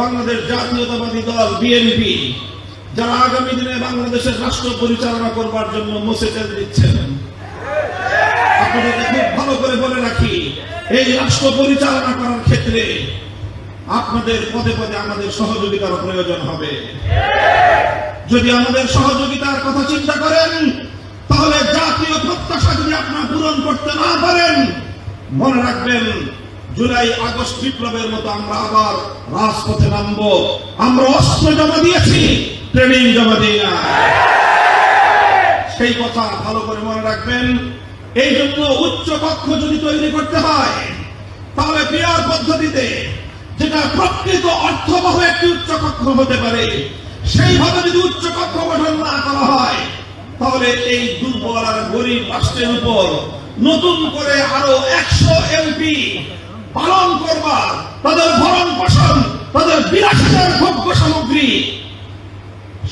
বাংলাদেশ জাতীয়তাবাদী দল, বিএনপি, যারা আগামী দিনে বাংলাদেশের রাষ্ট্র পরিচালনা করবার জন্য মোসেচেল দিচ্ছেন। আপনাদেরকে খুব ভালো করে বলে রাখি, এই রাষ্ট্র পরিচালনা করার ক্ষেত্রে আপনাদের পদে পদে আমাদের সহযোগিতার প্রয়োজন হবে। যদি আমাদের সহযোগিতার কথা চিন্তা করেন, তাহলে জাতীয় প্রত্যাশা যদি আপনারা পূরণ করতে না পারেন, মনে রাখবেন জুলাই, আগস্ট বিপ্লবের মতো আমরা আবার রাজপথে নামবো। আমরা অস্ত্র জমা দিয়েছি, ট্রেনিং জমা দিই না। সেই কথা ভালো করে মনে রাখবেন। এই জন্য উচ্চ কক্ষ যদি তৈরি করতে হয়, তাহলে পিয়ার পদ্ধতিতে যেটা প্রকৃত অর্থবহ একটি উচ্চ কক্ষ হতে পারে, সেইভাবে যদি উচ্চ কক্ষ গঠন না করা হয়, তাহলে এই দুর্বল আর গরিব রাষ্ট্রের উপর নতুন করে আরও একশো এমপি পালন করবার, তাদের ভরণ পোষণ, তাদের বিলাসিতার ভোগ্য সামগ্রী।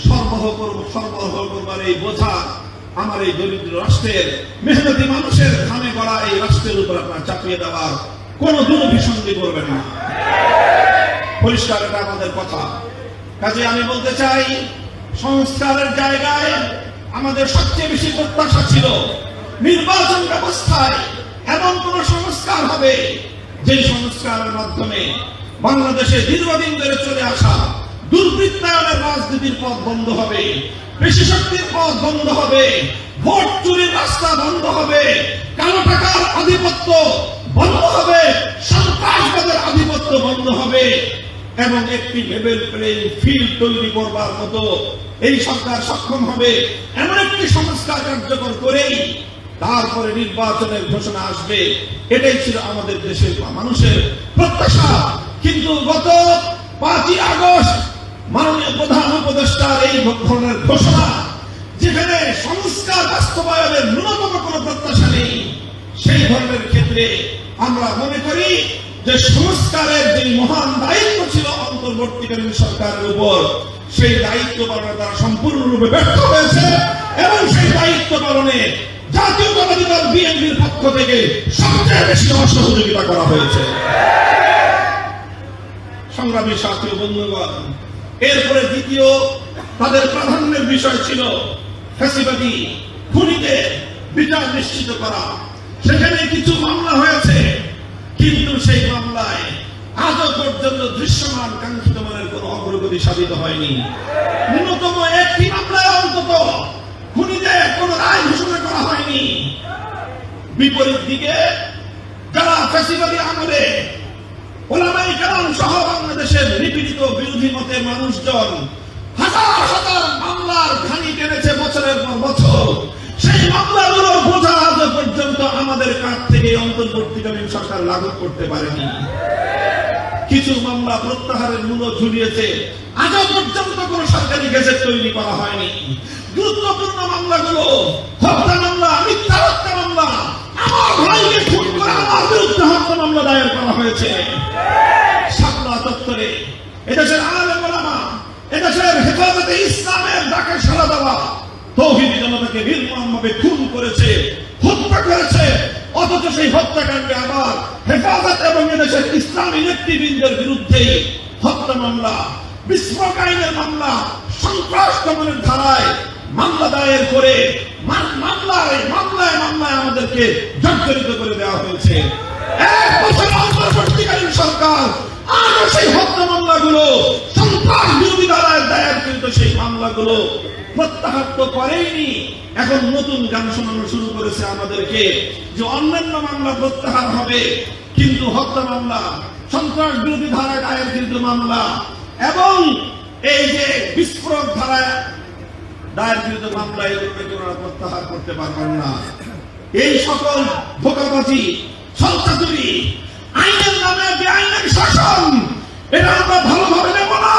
সরবরাহ করব, সরবরাহ করবার এই বোঝা আমার এই দরিদ্র রাষ্ট্রের, মেহনতি মানুষের খামে গড়া এই রাষ্ট্রের উপর আপনার চাপিয়ে দেওয়ার কোন দুরভিসন্ধি করবেন না। পরিষ্কার এটা আমাদের কথা। কাজে আমি বলতে চাই, সংস্কারের জায়গায় আমাদের সবচেয়ে বেশি প্রত্যাশা ছিল, নির্বাচন ব্যবস্থায় এমন কোন সংস্কার হবে যে সংস্কারের মাধ্যমে বাংলাদেশে দীর্ঘদিন ধরে চলে আসা দুর্বৃত্তায়নের রাজনীতির পথ বন্ধ হবে পেশি শক্তির পথ বন্ধ হবে, ভোট চুরির রাস্তা বন্ধ হবে, কালো টাকার আধিপত্য বন্ধ হবে সন্ত্রাসবাদের আধিপত্য বন্ধ হবে এবং একটি লেভেল প্লেইং ফিল্ড তৈরি করবার মতো এই সরকার সক্ষম হবে। এমন একটি সংস্কার কার্যকর করেই তারপরে নির্বাচনের ঘোষণা আসবে। এটাই ছিল আমাদের দেশের মানুষের প্রত্যাশা। কিন্তু গত পাঁচই আগস্ট মাননীয় প্রধান উপদেষ্টার এই ধরনের ঘোষণা, যেখানে সংস্কার বাস্তবায়নের ন্যূনতম কোনো প্রত্যাশা নেই, সেই ধরনের ক্ষেত্রে আমরা মনে করি যে সংস্কারের যে মহান দায়িত্ব ছিল অন্তর্বর্তীকালীন সরকারের উপর, সেই দায়িত্ব পালনে তারা সম্পূর্ণরূপে ব্যর্থ হয়েছে এবং সেই দায়িত্ব পালনে জাতীয়তাবাদী দল বিএনপির পক্ষ থেকে সবচেয়ে বেশি অসহযোগিতা করা হয়েছে। সংগ্রামী সাথী বন্ধুগণ, এরপরে দ্বিতীয়, তাদের প্রাধান্যের বিষয় ছিল ফ্যাসিবাদী খুনিদের বিচার নিশ্চিত করা। সেখানে কিছু মামলা হয়েছে, কিন্তু সেই মামলায় আজও পর্যন্ত দৃশ্যমান, কাঙ্ক্ষিত মানের কোন অগ্রগতি সাধিত হয়নি। ন্যূনতম একটি মামলায় অন্তত খুনিদের কোন রায় ঘোষণা করা হয়নি বিপরীত দিকে যারা ফ্যাসিবাদী আমলে ওলামাই কেরাম সহ বাংলাদেশের নিপীড়িত বিরোধী মতের মানুষজন হাজার হাজার মামলার ঘানি টেনেছে বছরের পর বছর। সেই মামলাগুলোর বোঝা আজ পর্যন্ত আমাদের কাছ থেকে অন্তর্বর্তীকালীন সরকার লাগু করতে পারেনি। কিছু মামলা প্রত্যাহারের মূল্য ঝুলিয়েছে। আজও পর্যন্ত কোন সরকারি গেজেট তৈরি করা হয়নি। গুরুত্বপূর্ণ মামলাগুলো, হত্যা মামলা, মিথ্যা হত্যা মামলা, আমার ভাইকে খুন করে আমার বিরুদ্ধে হত্যা মামলা দায়ের করা হয়েছে। শাপলা দপ্তরে এদেশের এদেশের হেফাজতে ইসলামের ডাকে সাড়া দেওয়া, তৌহিদি জনতাকে নির্মমভাবে খুন করেছে, হত্যা করেছে, অথচ সেই হত্যাকাণ্ডে আবার হেফাজত এবং এদেশের ইসলামী নেতৃবৃন্দের বিরুদ্ধে হত্যা মামলা, বিস্ফোরক মামলা, সন্ত্রাস দমনের ধারায় মামলা দায়ের করে মামলায় মামলায় মামলায় আমাদেরকে জর্জরিত করে দেওয়া হয়েছে। এক বছর সরকার সেই হত্যা মামলাগুলো, সন্ত্রাস বিরোধী ধারায় দায়ের কিন্তু সেই মামলাগুলো প্রত্যাহার তো করেইনি। এখন নতুন গান শোনানো শুরু করেছে আমাদেরকে যে অন্যান্য মামলা প্রত্যাহার হবে, কিন্তু হত্যা মামলা, সন্ত্রাস বিরোধী ধারায় দায়ের কিন্তু মামলা, এবং এই যে বিস্ফোরক ধারায় দায়েরকৃত মামলা এগুলোকে ওনারা প্রত্যাহার করতে পারবেন না। এই সকল ধোকাবাজি সন্ত্রাসী আইনের নামে যে আইনের শাসন, এটা আমরা ভালোভাবে নেব না।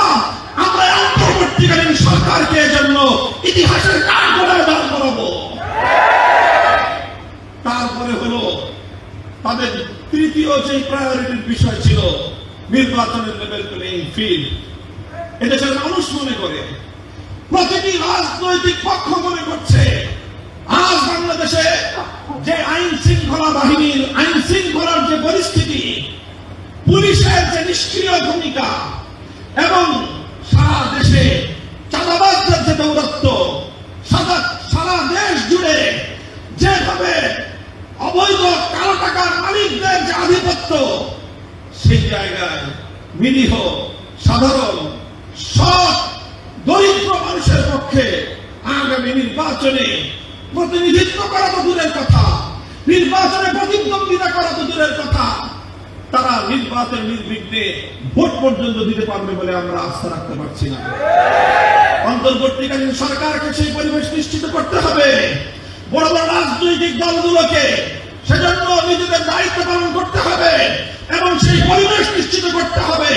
আমরা অন্তর্বর্তীকালীন সরকারকে জন্য ইতিহাসের কাঠগড়ায় দান করাবো। তারপরে হলো তাদের তৃতীয় যে প্রায়োরিটির বিষয় ছিল, নির্বাচনের লেভেল প্লেইং ফিল্ড এদেশের মানুষ মনে করে। প্রতিটি রাজনৈতিক পক্ষ মনে করছে, আজ বাংলাদেশে যে আইন শৃঙ্খলা বাহিনীর আইন শৃঙ্খলার যে পরিস্থিতি, পুলিশের যে নিষ্ক্রিয় ভূমিকা এবং সারা দেশে চাঁদাবাজদের যে দৌরত্ব সারা সারা দেশ জুড়ে যেভাবে অবৈধ কালো টাকার মালিকদের যে আধিপত্য, সেই জায়গায় নিরীহ, সাধারণ সৎ দরিদ্র মানুষের পক্ষে আগামী নির্বাচনে প্রতিনিধিত্ব করা তো দূরের কথা। নির্বাচনে প্রতিদ্বন্দ্বিতা করা তো দূরের কথা। তারা নির্বাচন নির্বিঘ্নে ভোট পর্যন্ত দিতে পারবে বলে আমরা আস্থা রাখতে পারছি না। অন্তর্বর্তীকালীন সরকারকে সেই পরিবেশ নিশ্চিত করতে হবে। বড় বড় রাজনৈতিক দলগুলোকে সেজন্য নিজেদের দায়িত্ব পালন করতে হবে এবং সেই পরিবেশ নিশ্চিত করতে হবে।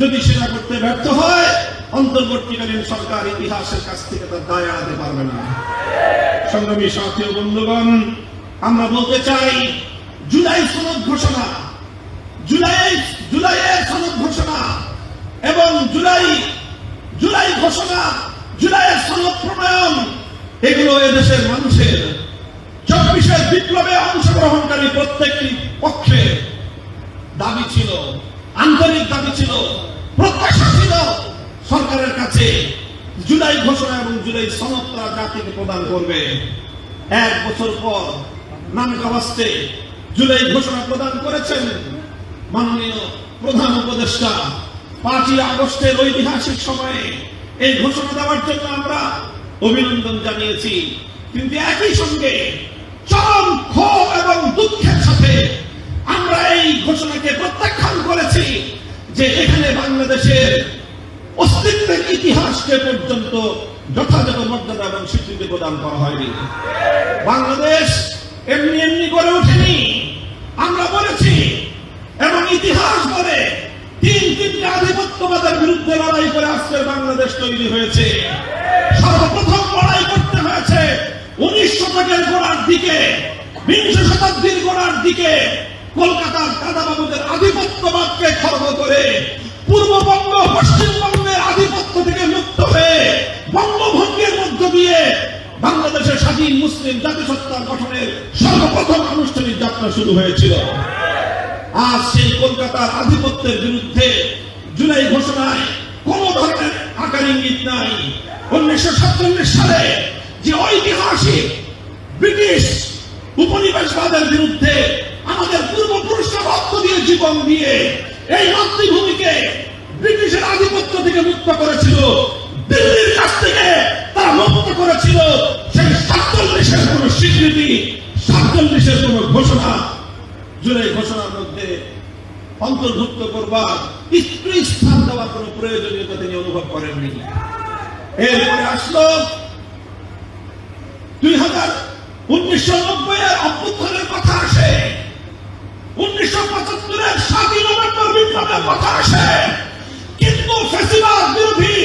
যদি সেটা করতে ব্যর্থ হয় অন্তর্বর্তীকালীন সরকার ইতিহাসের কাছ থেকে তার দায় এড়াতে পারবে না। সংগ্রামী সাথী বন্ধুগণ, আমরা বলতে চাই, জুলাই সনদ ঘোষণা, জুলাই জুলাইয়ের সনদ ঘোষণা এবং জুলাই জুলাই ঘোষণা জুলাইয়ের সনদ প্রণয়ন, এগুলো এদেশের মানুষের চব্বিশের বিপ্লবে অংশগ্রহণকারী প্রত্যেকটি পক্ষে দাবি ছিল আন্তরিক দাবি ছিল প্রত্যাশা ছিল সরকারের কাছে জুলাই ঘোষণা এবং জুলাই সনদ জাতিকে প্রদান করবে। এক বছর পর নামকাবাস্তে জুলাই ঘোষণা প্রদান করেছেন মাননীয় প্রধান উপদেষ্টা। পাঁচই আগস্টের ঐতিহাসিক সময়ে এই ঘোষণা দেওয়ার জন্য আমরা অভিনন্দন জানিয়েছি। কিন্তু একই সঙ্গে চরম ক্ষোভ এবং দুঃখের সাথে আমরা এই ঘোষণাকে প্রত্যাখ্যান করেছি যে এখানে বাংলাদেশের অস্তিত্বের ইতিহাসকে পর্যন্ত যথাযথ মর্যাদা এবং স্বীকৃতি প্রদান করা হয়নি। বাংলাদেশ এমনি এমনি করে ওঠেনি। আমরা বলেছি, এবং ইতিহাস বলে তিন তিনটি আধিপত্যবাদের বিরুদ্ধে লড়াই করে আজকের বাংলাদেশ তৈরি হয়েছে। সর্বপ্রথম লড়াই করতে হয়েছে উনিশ শতকের গোড়ার দিকে, বিংশ শতাব্দীর গোড়ার দিকে কলকাতার দাদাবাবুদের আধিপত্যবাদকে খর্ব করে পূর্ববঙ্গ পশ্চিমবঙ্গের আধিপত্য থেকে মুক্ত হয়ে বঙ্গভঙ্গের মধ্য দিয়ে বাংলাদেশের স্বাধীন মুসলিম জাতিসত্তার গঠনের সর্বপ্রথম আনুষ্ঠানিক যাত্রা শুরু হয়েছিল। আজ সেই কলকাতার আধিপত্যের বিরুদ্ধে জুলাই ঘোষণায় কোন ধরনের আকার ইঙ্গিত নাই। উনিশশো সাতচল্লিশ সালে যে ঐতিহাসিক ব্রিটিশ উপনিবেশবাদের বিরুদ্ধে আমাদের পূর্বপুরুষরা রক্ত দিয়ে জীবন দিয়ে এই মাতৃভূমিকে ব্রিটিশের আধিপত্য থেকে মুক্ত করেছিল, দিল্লির কাছ থেকে তারা মুক্ত করেছিল, সেই সাতচল্লিশের কোন স্বীকৃতি, সাতচল্লিশের কোন ঘোষণা, জুলাই ঘোষণার মধ্যে অন্তর্ভুক্ত করবার একটু স্থান দেওয়ার কোন প্রয়োজনীয়তা তিনি অনুভব করেননি। এরপরে আসলো, দুই হাজার উনিশশো নব্বই এর অভ্যুত্থানের কথা আসে, উনিশশো পঁচাত্তরের সাতই নভেম্বর বিপ্লবের কথা আসে। ফেসিবাদ বিরোধী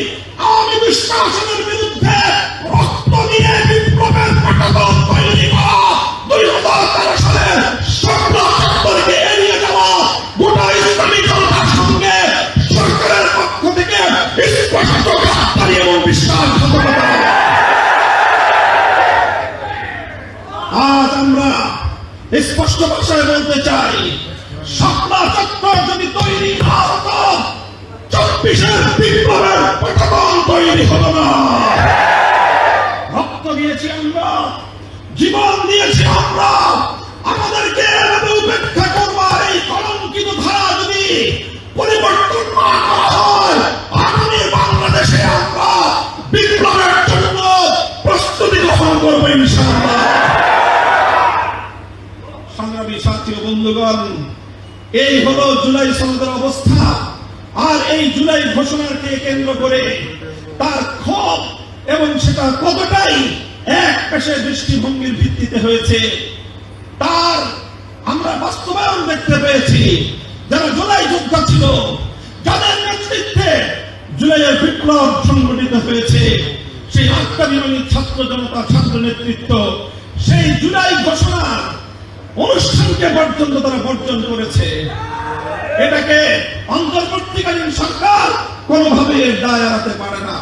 আওয়ামী বিশ্বাসনের বিরুদ্ধে রক্ত দিয়ে বিপ্লবের পটদল তৈরি করা দুই হাজার তেরো সালের সরকারের পক্ষ থেকে আজ আমরা স্পষ্ট ভাষায় বলতে চাই স্বপ্ন চত্বর যদি তৈরি না হতো চব্বিশের বিপ্লবের পটকন তৈরি হলো না। রক্ত দিয়েছি আমরা, জীবন দিয়েছি আমরা। আমাদেরকে এভাবে উপেক্ষা করবার এই কলঙ্কিত ধারা যদি পরিবর্তন না করা হয়, আগামী বাংলাদেশে আমরা বিপ্লবের জন্য প্রস্তুতি গ্রহণ করব ইনশাআল্লাহ। সংগ্রামী সাথী বন্ধুগণ, এই হলো জুলাই সনদের অবস্থা। আর এই জুলাই ঘোষণাকে কেন্দ্র করে তার ক্ষোভ এবং সেটা কতটাই এক পেশে দৃষ্টিভঙ্গির ভিত্তিতে হয়েছে, তার আমরা বাস্তবায়ন দেখতে পেয়েছি। যারা জুলাই যোদ্ধা ছিল, যাদের নেতৃত্বে জুলাইয়ের বিপ্লব সংগঠিত হয়েছে, সেই আত্মাভিমানী ছাত্র জনতা, ছাত্র নেতৃত্ব, সেই জুলাই ঘোষণা অনুষ্ঠানকে পর্যন্ত তারা বর্জন করেছে। এটাকে অন্তর্বর্তীকালীন সরকার কোনোভাবে দায় এড়াতে পারে না।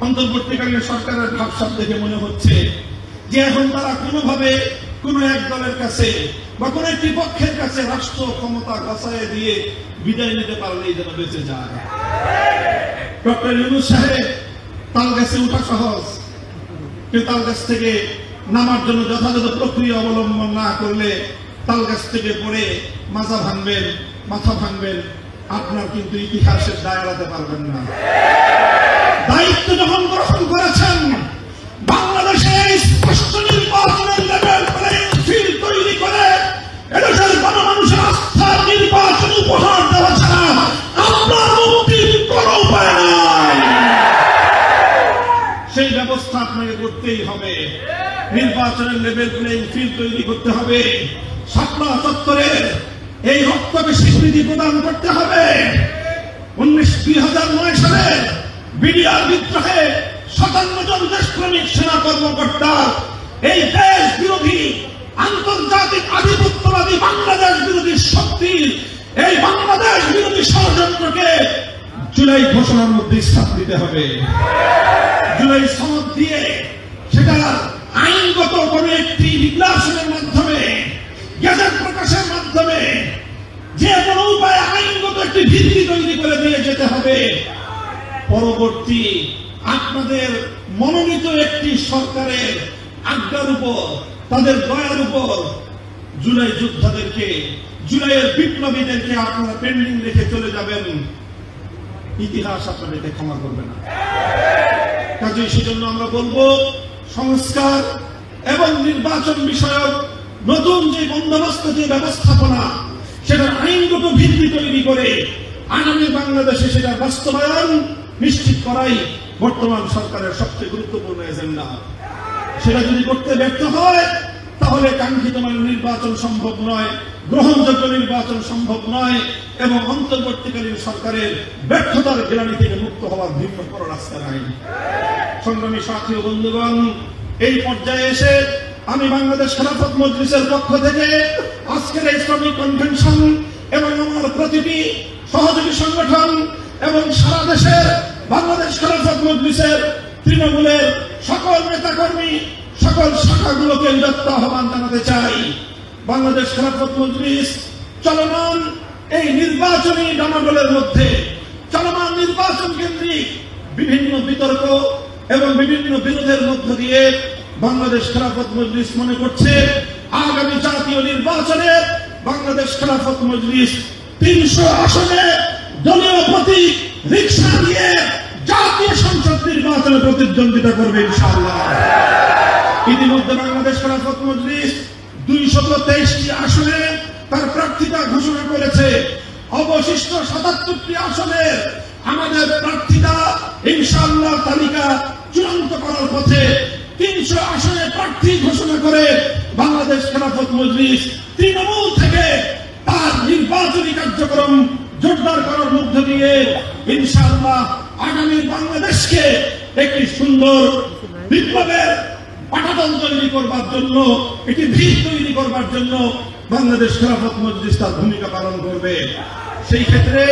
অন্তর্বর্তীকালীন সরকারের ভাবসাব দেখে মনে হচ্ছে যে এখন তারা কোনোভাবে কোন এক দলের কাছে বা কোন একটি পক্ষের কাছে রাষ্ট্র ক্ষমতা গছায় দিয়ে বিদায় নিতে পারলেই যেন বেঁচে যায়। ডক্টর ইউনুস সাহেব, তাল গাছে উঠা সহজ। কিন্তু তাল গাছ থেকে নামার জন্য যথাযথ প্রক্রিয়া অবলম্বন না করলে তাল গাছ থেকে পড়ে মাজা ভাঙবেন। মাথা ভাঙবেন, আপনার কিন্তু ইতিহাসের দায় এড়াতে পারবেন না। দায়িত্ব যখন গ্রহণ করেছেন, বাংলাদেশে স্পষ্ট নির্বাচনের লেভেল প্লেইং ফিল্ড তৈরি করে, এদেশের গণমানুষের আস্থার নির্বাচন উপহার দেওয়া ছাড়া আপনার মুক্তির কোনো উপায় নাই। সেই ব্যবস্থা আপনাকে করতেই হবে। নির্বাচনের লেভেল প্লেইং ফিল্ড তৈরি করতে হবে। শাপলা চত্বরের এই রক্তকে স্বীকৃতি প্রদান করতে হবে। উনিশ দুই হাজার নয় সালে বিডিআর বিদ্রোহে সাতান্ন জন দেশপ্রেমিক সেনা কর্মকর্তা, এই দেশ বিরোধী, আন্তর্জাতিক আধিপত্যবাদী বাংলাদেশ বিরোধী শক্তি, এই বাংলাদেশ বিরোধী ষড়যন্ত্রকে জুলাই ঘোষণার মধ্যে স্থাপ দিতে হবে। জুলাই সনদ দিয়ে সেটা আইনগত কোন একটি ডিক্লারেশনের মাধ্যমে মাধ্যমে যে কোনো উপায়ে আইনগত একটি ভিত্তি তৈরি করে দিয়ে যেতে হবে। পরবর্তী আপনাদের মনোনীত একটি সরকারের আজ্ঞার উপর, তাদের দয়ার উপর জুলাই যোদ্ধাদেরকে, জুলাইয়ের বিপ্লবীদেরকে আপনারা পেন্ডিং রেখে চলে যাবেন। ইতিহাস আপনাদেরকে ক্ষমা করবে না। কাজে সেজন্য আমরা বলব, সংস্কার এবং নির্বাচন বিষয়ক নতুন যে বন্দোবস্ত যে ব্যবস্থাপনা সেটা আইনগত ভিত্তি তৈরি করে আগামী বাংলাদেশে সেটা বাস্তবায়ন নিশ্চিত করাই বর্তমান সরকারের সবচেয়ে গুরুত্বপূর্ণ এজেন্ডা। সেটা যদি করতে ব্যর্থ হয়, তাহলে কাঙ্ক্ষিত মানে নির্বাচন সম্ভব নয়, গ্রহণযোগ্য নির্বাচন সম্ভব নয়, এবং অন্তর্বর্তীকালীন সরকারের ব্যর্থতার গ্লানি থেকে মুক্ত হওয়ার ভিন্ন কোনো রাস্তা নাই সংগ্রামী সাথী ও বন্ধুগণ, এই পর্যায়ে এসে আমি বাংলাদেশ খেলাফত মজলিসের পক্ষ থেকে আজকের এই শ্রমিক কনভেনশন এবং আমার প্রতিটি সহযোগী সংগঠন এবং সারা দেশের বাংলাদেশ খেলাফত মজলিসের তৃণমূলের সকল নেতাকর্মী, সকল শাখাগুলোকে উদাত্ত আহ্বান জানাতে চাই। বাংলাদেশ খেলাফত মজলিস চলমান এই নির্বাচনী ডামাডোলের মধ্যে, চলমান নির্বাচন কেন্দ্রিক বিভিন্ন বিতর্ক এবং বিভিন্ন বিরোধের মধ্য দিয়ে বাংলাদেশ খেলাফত মজলিস মনে করছে, আগামী জাতীয় নির্বাচনে বাংলাদেশ খেলাফত মজলিস তিনশো আসনে দলীয় প্রতীক রিক্সা দিয়ে জাতীয় সংসদ নির্বাচনে প্রতিদ্বন্দ্বিতা করবে ইনশাআল্লাহ। ইতিমধ্যে বাংলাদেশ খেলাফত মজলিস দুইশত তেইশটি আসনে তার প্রার্থিতা ঘোষণা করেছে। অবশিষ্ট সাতাত্তরটি আসনে আমাদের প্রার্থিতা ইনশাআল্লাহ তালিকা চূড়ান্ত করার পথে তিনশো আসনে প্রার্থী ঘোষণা করে বাংলাদেশ খেলাফত মজলিস তৃণমূল থেকে তার নির্বাচনী কার্যক্রম জোরদার করার মধ্য দিয়ে ইনশাআল্লাহ আগামী বাংলাদেশকে একটি সুন্দর বিপ্লবের পাঠাতন তৈরি করবার জন্য, একটি ভিত তৈরি করবার জন্য বাংলাদেশ খেলাফত মজলিস তার ভূমিকা পালন করবে। সেই ক্ষেত্রে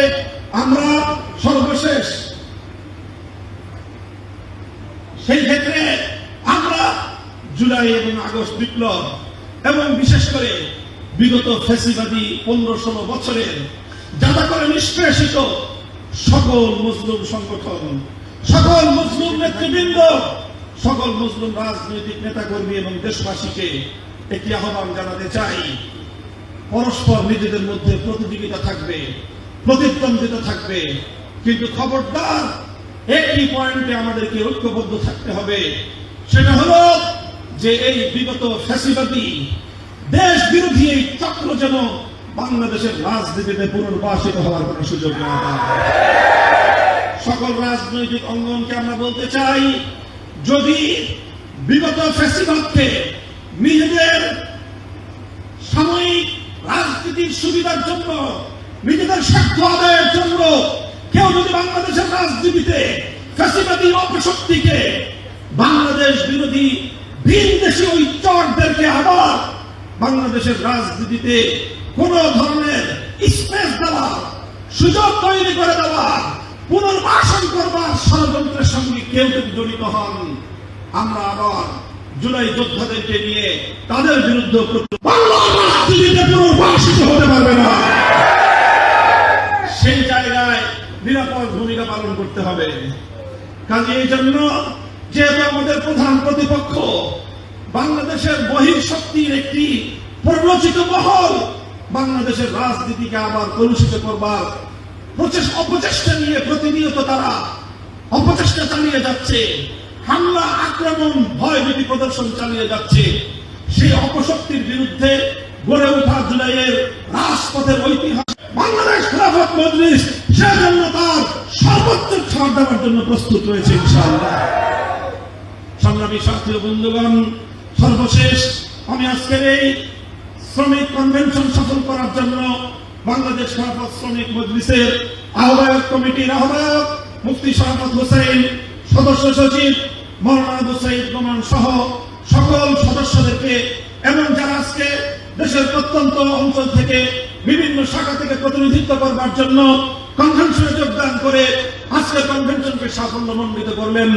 আমরা সর্বশেষ সেই ক্ষেত্রে জুলাই এবং আগস্ট বিপ্লব এবং বিশেষ করে বিগত ফেসিবাদী পনেরো ষোলো বছরের যাদা করে নিষ্কাশিত সকল মুসলিম সংগঠন, সকল মুসলিম নেতৃবৃন্দ, সকল মুসলিম রাজনৈতিক নেতাকর্মী এবং দেশবাসীকে একটি আহ্বান জানাতে চাই। পরস্পর নিজেদের মধ্যে প্রতিযোগিতা থাকবে, প্রতিদ্বন্দ্বিতা থাকবে, কিন্তু খবরদার একটি পয়েন্টে আমাদেরকে ঐক্যবদ্ধ থাকতে হবে, সেটা হলো যে এই বিগত ফ্যাসিবাদী দেশ বিরোধী এই চক্র যেন বাংলাদেশের রাজনীতিতে পুনর্বাসিত হওয়ার কোনো সুযোগ না সকল রাজনৈতিক অঙ্গনকে আমরা বলতে চাই, যদি বিগত ফ্যাসিবাদকে নিজেদের সাময়িক রাজনীতির সুবিধার জন্য, নিজেদের স্বার্থ আদায়ের জন্য কেউ যদি বাংলাদেশের রাজনীতিতে ফ্যাসিবাদী অপশক্তিকে বাংলাদেশ বিরোধী ভিন দেশি ওই চরদেরকে আবার বাংলাদেশের রাজনীতিতে কোন ধরনের স্পেস দেওয়া, সুযোগ তৈরি করে দেওয়া, পুনর্বাসন করবার ষড়যন্ত্রের সঙ্গে কেউ যদি জড়িত হন, আমরা আবার জুলাই যোদ্ধাদেরকে নিয়ে তাদের বিরুদ্ধে পুনর্বাসিত হতে পারবে না। সেই জায়গায় নিরাপদ ভূমিকা পালন করতে হবে। কাজে এই জন্য যেহেতু আমাদের প্রধান প্রতিপক্ষ, বাংলাদেশের বহির শক্তির একটি প্ররোচিত মহল, বাংলাদেশের রাজনীতিকে আবার কলুষিত করবার অপচেষ্টা নিয়ে প্রতিনিয়ত তারা অপচেষ্টা চালিয়ে যাচ্ছে। হামলা, আক্রমণ ভয় ভীতি প্রদর্শন চালিয়ে যাচ্ছে। সেই অপশক্তির বিরুদ্ধে গড়ে ওঠা জুলাইয়ের রাজপথের ঐতিহাসিক বাংলাদেশ খেলাফত মজলিস, সেজন্য তার সর্বোচ্চ ছাড় দেওয়ার জন্য প্রস্তুত রয়েছে ইনশাআল্লাহ। সংগ্রামী সাথীয় বন্ধুগণ, সর্বশেষ আমি আজকের এই শ্রমিক কনভেনশন সফল করার জন্য বাংলাদেশ খেলাফত শ্রমিক মজলিসের আহ্বায়ক কমিটির আহ্বায়ক মুফতি শরাফত হোসেন, সদস্য সচিব মৌলানা হুসাইদ রহমান সহ সকল সদস্যদেরকে, এবং যারা আজকে দেশের প্রত্যন্ত অঞ্চল থেকে বিভিন্ন শাখা থেকে প্রতিনিধিত্ব করবার জন্য কনভেনশনে যোগদান করে আজকে কনভেনশনকে সাফল্য মণ্ডিত করলেন।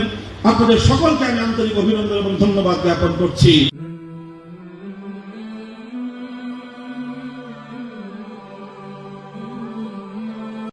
আপনাদের সকলকে আমি আন্তরিক অভিনন্দন এবং ধন্যবাদ জ্ঞাপন করছি।